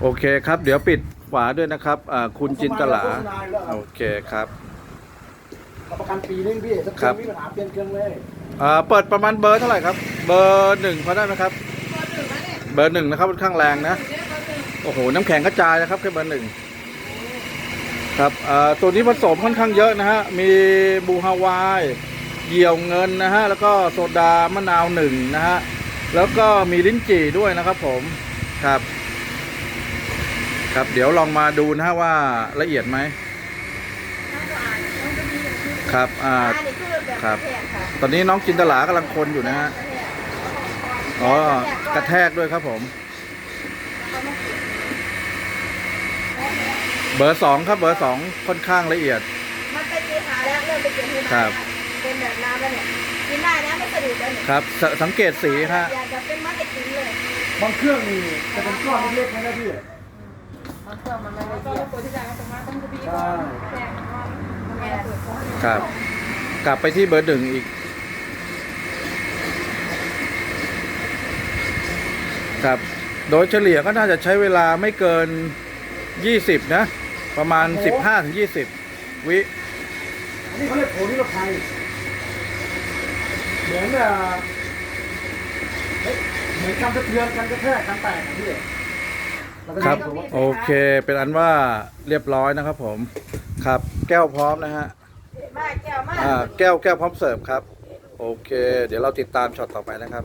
โอเคครับ เดี๋ยวปิดฝาด้วยนะครับอ่าคุณจินตลาโฆษณอยู่แล้วคโอรับเคครับรับประกันปีนึงพี่ถ้าครัเกิบดมีปัญหาเปลี่ยนเครื่องเลยอ่าเปิดประมาณเบอร์เท่าไหร่ครับ เบอร์หนึ่งพอได้ไหมครับ เบอร์หนึ่งนะครับค่อนข้างแรงนะ โอ้โห น้ำแข็งกระจายนะครับแค่เบอร์หนึ่งครับอ่าตัวนี้ผสมค่อนข้างเยอะนะฮะ มีบูฮาวายเหยี่ยวเงินนะฮะ แล้วก็โซดามะนาวหนึ่งนะฮะ แล้วก็มีลิ้นจี่ด้วยนะครับผม ครับ ครับเดี๋ยวลองมาดูนะฮะว่าละเอียดไหมครับอ่าครับ ตอนนี้น้องจินตลากำลังคนอยู่นะฮะอ๋อกระแทกด้วยครับผม เบอร์สองครับเบอร์สองค่อนข้างละเอียดมันเป็นสีขาวแล้วเริ่มเป็นเกล็ดที่ครัมาบเป็นแบบน้ำแล้วเนี่ยกินได้นะไม่สะดุดแล้วเนี่ยครับสสังเกตสีฮะอยากจะเป็นมาตรกินเลยบางเครื่องนี่จะเป็นก้อนเล็กๆนะพี่ มันเครื่องมันไม่ละเอียดใช่แม่ครับ กลับไปที่เบอร์หนึ่งอีก ครับ โดยเฉลี่ยก็น่าจะใช้เวลาไม่เกิน 20 นะ ประมาณ 15 ถึง 20 วิ อันนี้เขาเรียกโผล่นิรภัยเหมือนอะเฮ้ยเหมือนการกระเทือนการกระแทกการแตกอะพี่แล้วก็ ครับดูว่าโอเค เป็นอันว่าเรียบร้อยนะครับผม ครับ แก้วพร้อมนะฮะมากแก้วมากอ่าแก้วแก้วพร้อมเสิร์ฟครับ โอเค เดี๋ยวเราติดตามช็อตต่อไปนะครับ